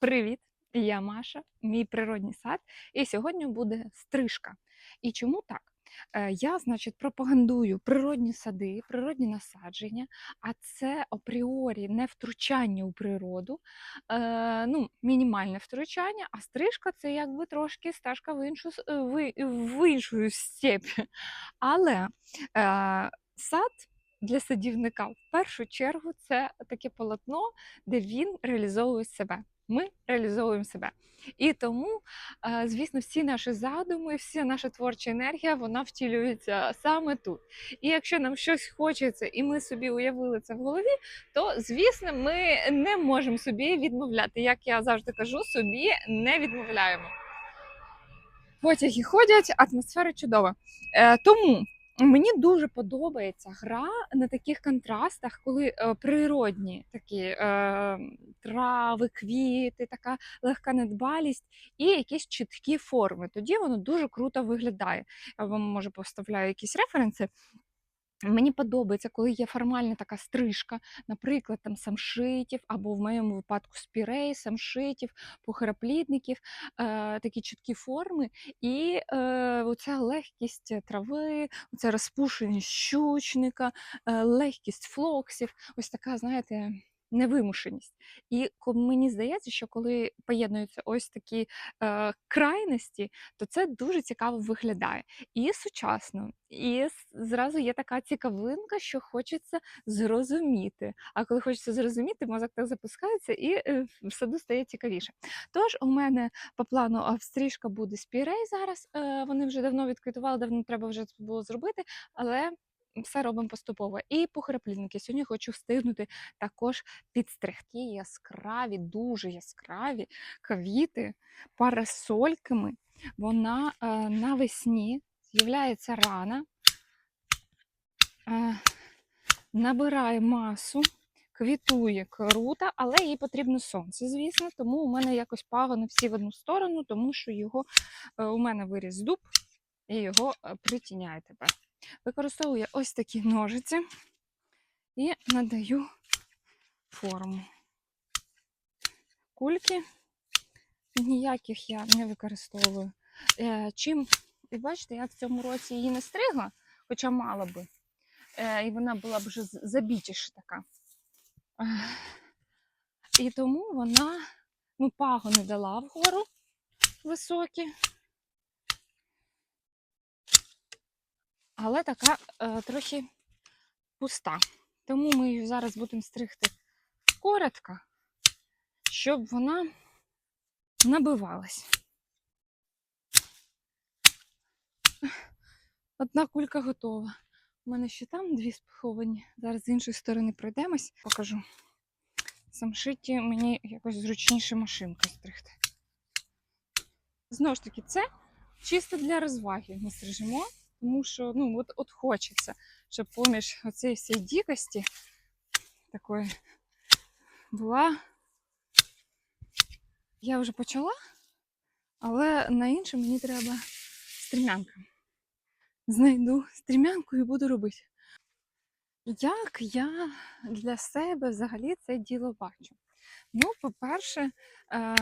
Привіт! Я Маша, мій природній сад, і сьогодні буде стрижка. І чому так? Е, Я, значить, пропагандую природні сади, природні насадження, а це апріорі не втручання у природу, е, ну, мінімальне втручання, а стрижка це якби трошки стежка в іншу, е, в, в іншу степь. Але е, сад для садівника в першу чергу це таке полотно, де він реалізовує себе. Ми реалізовуємо себе. І тому, е, звісно, всі наші задуми, вся наша творча енергія, вона втілюється саме тут. І якщо нам щось хочеться, і ми собі уявили це в голові, то звісно, ми не можемо собі відмовляти. Як я завжди кажу, собі не відмовляємо. Потяги ходять, атмосфера чудова. Е, тому Мені дуже подобається гра на таких контрастах, коли е, природні такі е, трави, квіти, така легка недбалість і якісь чіткі форми. Тоді воно дуже круто виглядає. Я вам може поставляю якісь референси. Мені подобається, коли є формальна така стрижка, наприклад, там самшитів, або в моєму випадку спірей, самшитів, похороплідників, е, такі чіткі форми, і е, оця легкість трави, оця розпушеність щучника, е, легкість флоксів, ось така, знаєте. Невимушеність. І мені здається, що коли поєднуються ось такі е, крайності, то це дуже цікаво виглядає і сучасно, і зразу є така цікавинка, що хочеться зрозуміти. А коли хочеться зрозуміти, мозок так запускається і е, в саду стає цікавіше. Тож у мене по плану австрішка буде спірей зараз. е, Вони вже давно відквітували, давно треба вже було зробити, але. Все робимо поступово. І похороплівники. Сьогодні хочу встигнути також підстригти яскраві, дуже яскраві квіти парасольками. Вона е, навесні з'являється рана, е, набирає масу, квітує круто, але їй потрібно сонце, звісно. Тому у мене якось пагони всі в одну сторону, тому що його е, у мене виріс дуб і його е, притіняє тепер. Використовую ось такі ножиці і надаю форму. Кульки ніяких я не використовую. Е, чим, і бачите, я в цьому році її не стригла, хоча мала би. Е, і вона була б вже забітіша така. І тому вона ну, пагони дала вгору високі. Але така е, трохи пуста. Тому ми її зараз будемо стригти коротко, щоб вона набивалась. Одна кулька готова. У мене ще там дві спиховані. Зараз з іншої сторони пройдемось, покажу. Самшиті мені якось зручніше машинкою стригти. Знову ж таки, це чисто для розваги ми стрижемо, тому що ну, от, от хочеться, щоб поміж оцієї всієї дикості такої була. Я вже почала, але на інше мені треба стрімянка. Знайду стрімянку і буду робити. Як я для себе взагалі це діло бачу? Ну, по-перше, е,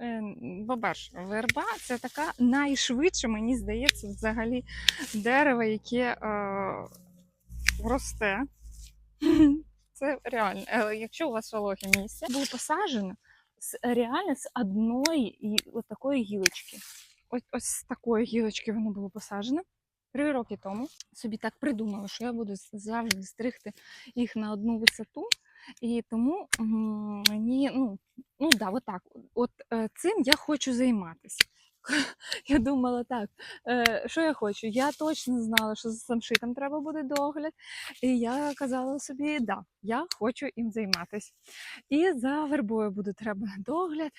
е, по-перше, верба це така найшвидше, мені здається, взагалі дерево, яке е, росте. Це реально. Е, Якщо у вас вологе місце, було посаджено з, реально з одної і такої гілочки. Ось, ось з такої гілочки воно було посаджено. Три роки тому собі так придумала, що я буду завжди стригти їх на одну висоту. І тому мені, ну, ну да, от так. От е, цим я хочу займатися. Я думала так, що я хочу? Я точно знала, що за самшитом треба буде догляд. І я казала собі, да, я хочу їм займатися. І за вербою буде треба догляд.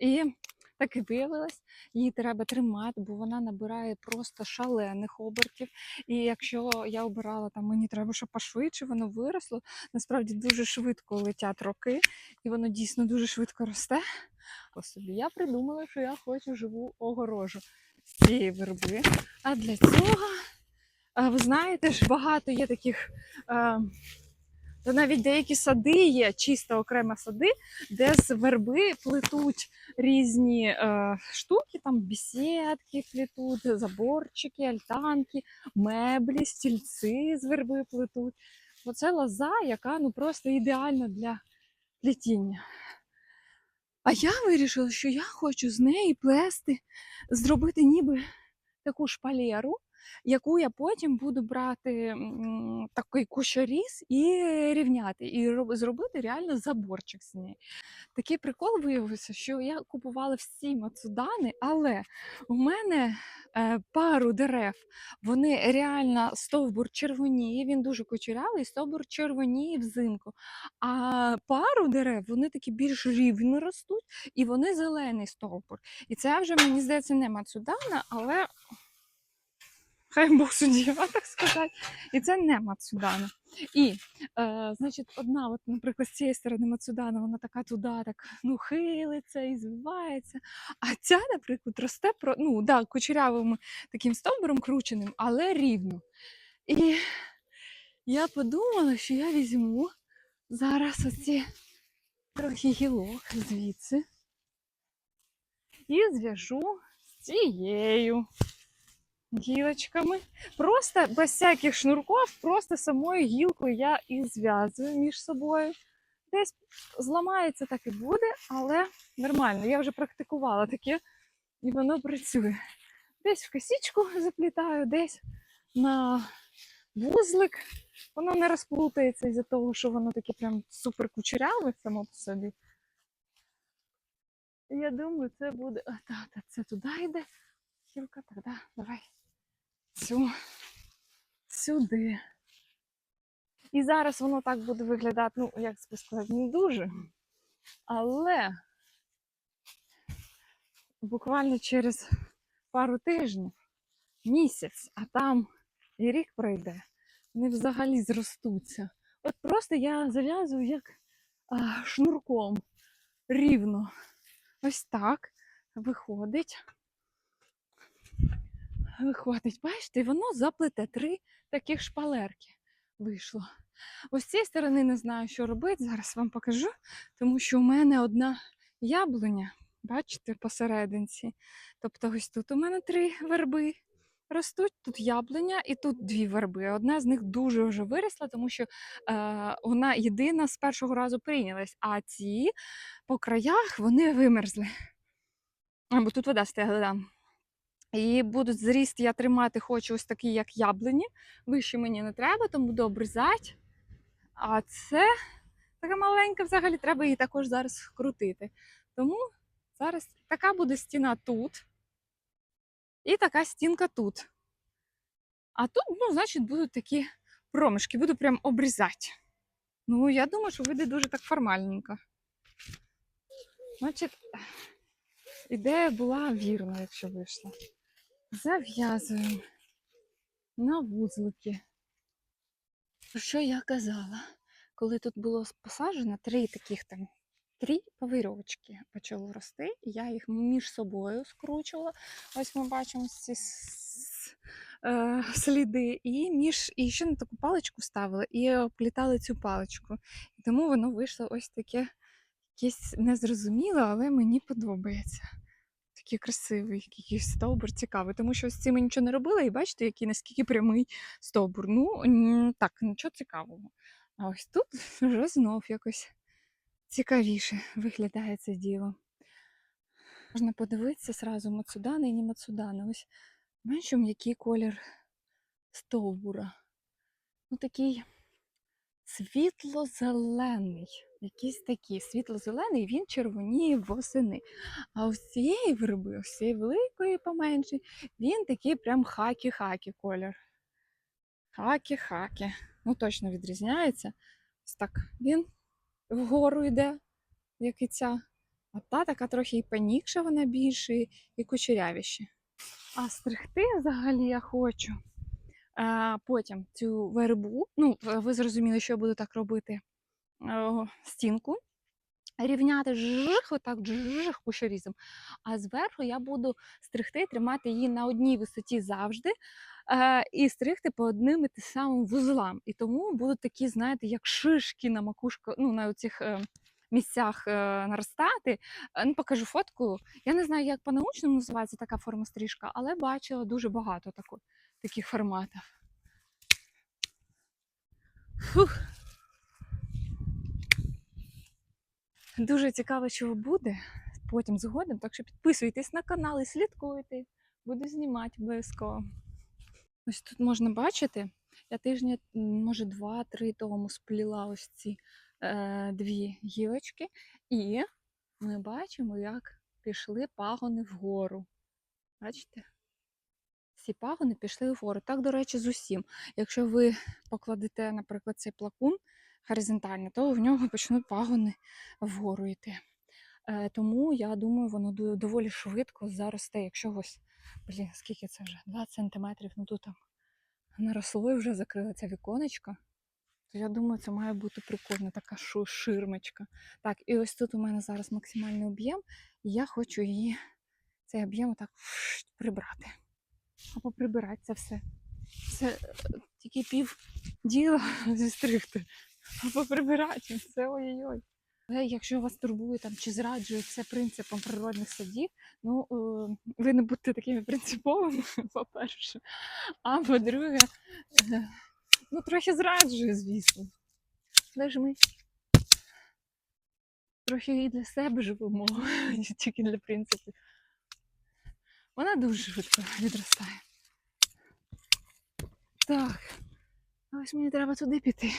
І так і виявилось, її треба тримати, бо вона набирає просто шалених обертів. І якщо я обирала там, мені треба, щоб пошвидше воно виросло. Насправді дуже швидко летять роки, і воно дійсно дуже швидко росте. По собі я придумала, що я хочу живу огорожу з цієї верби. А для цього, ви знаєте ж, багато є таких. То навіть деякі сади є, чисто окремо сади, де з верби плетуть різні е, штуки, там бісідки плетуть, заборчики, альтанки, меблі, стільці з верби плетуть. Оце лоза, яка ну просто ідеальна для плетіння. А я вирішила, що я хочу з неї плести, зробити ніби таку шпалеру, яку я потім буду брати такий кущоріз і рівняти, і зробити реально заборчик з неї. Такий прикол виявився, що я купувала всі мацудани, але у мене е, пару дерев, вони реально стовбур червоніє, він дуже кучерявий, стовбур червоніє взимку. А пару дерев вони такі більш рівно ростуть, і вони зелений стовбур. І це вже мені здається не мацудана, але хай Бог суддя, так сказати. І це не мацудана. І, е, значить, одна, от, наприклад, з цієї сторони мацудана, вона така туди, так ну, хилиться і звивається. А ця, наприклад, росте про, ну, да, кучерявим таким стовбуром крученим, але рівно. І я подумала, що я візьму зараз оці трохи гілок звідси і зв'яжу з цією гілочками. Просто без всяких шнурків, просто самою гілкою я і зв'язую між собою. Десь зламається, так і буде, але нормально. Я вже практикувала таке, і воно працює. Десь в косичку заплітаю, десь на вузлик. Воно не розплутається із-за того, що воно таке прям супер кучеряве само по собі. Я думаю, це буде. А, так, так, це туди йде. Гілка, так, да, давай. Цю. Сюди. І зараз воно так буде виглядати, ну, як сказати, не дуже. Але буквально через пару тижнів, місяць, а там і рік пройде, вони взагалі зростуться. От просто я зав'язую як а, шнурком рівно. Ось так виходить. Виходить, бачите, воно заплете три таких шпалерки вийшло. Ось з цієї сторони не знаю, що робити. Зараз вам покажу, тому що у мене одна яблуня, бачите, посерединці. Тобто ось тут у мене три верби ростуть, тут яблуня і тут дві верби. Одна з них дуже вже виросла, тому що е, вона єдина з першого разу прийнялась, а ці по краях вони вимерзли. А, бо тут вода стояла. І будуть зріст я тримати хочу ось такий, як яблуні. Вище мені не треба, тому буду обрізати. А це така маленька, взагалі треба її також зараз крутити. Тому зараз така буде стіна тут. І така стінка тут. А тут, ну, значить, будуть такі проміжки, буду прям обрізати. Ну, я думаю, що вийде дуже так формальненько. Значить, ідея була вірна, якщо вийшла. Зав'язуємо на вузлики. Про що я казала? Коли тут було посаджено три таких там, три повірьовочки почало рости, і я їх між собою скручувала. Ось ми бачимо ці е, сліди, і між і ще на таку паличку ставили і оплітали цю паличку. Тому воно вийшло ось таке якесь незрозуміле, але мені подобається. Такий красивий, якийсь стовбур цікавий, тому що з цим ми нічого не робила, і бачите, який наскільки прямий стовбур. Ну, так, нічого цікавого. А ось тут вже знов якось цікавіше виглядає це діло. Можна подивитися зразу Мацудани і не Мацудани. Ось менше м'який колір стовбура. Ну, такий світло-зелений. Якийсь такий світло-зелений, він червоніє восени. А ось цієї верби, ось цієї великої поменший, він такий прям хакі-хакі колір. Хакі-хакі. Ну, точно відрізняється. Ось так він вгору йде, як і ця. А та така трохи і панікша вона більше, і кучерявіше. А стригти взагалі я хочу. Потім цю вербу, ну, ви зрозуміли, що я буду так робити стінку рівняти жих, отак жих кущорізом. А зверху я буду стригти, тримати її на одній висоті завжди. Е, і стригти по одним і тим самим вузлам. І тому будуть такі, знаєте, як шишки на макушку, ну, на цих е, місцях е, наростати. Е, Ну, покажу фотку. Я не знаю, як по-научному називається така форма стрижка, але бачила дуже багато таку, таких форматів. Фух. Дуже цікаво, що буде потім згодом. Так що підписуйтесь на канал і слідкуйте. Буду знімати обов'язково. Ось тут можна бачити, я тижня, може, два-три тому спліла ось ці е, дві гілочки, і ми бачимо, як пішли пагони вгору. Бачите? Ці пагони пішли вгору. Так, до речі, з усім. Якщо ви покладете, наприклад, цей плакун горизонтально, то в нього почнуть пагони вгору йти. Е, тому я думаю, воно доволі швидко заросте. Якщо ось, блін, скільки це вже? 20 сантиметрів, ну тут там наросло і вже закрила це віконечко. То я думаю, це має бути прикольно, така ширмочка. Так, і ось тут у мене зараз максимальний об'єм, і я хочу її, цей об'єм отак прибрати. Прибирати це все. Це е, тільки пів діла зістригти. Або прибирати. Це ой-ой-ой. Але якщо вас турбує там чи зраджує це принципом природних садів, ну е, ви не будьте такими принциповими, по-перше. А по-друге, е, ну трохи зраджує, звісно. Але ж ми трохи і для себе живемо, тільки для принципів. Вона дуже швидко відростає. Так, ось мені треба туди піти.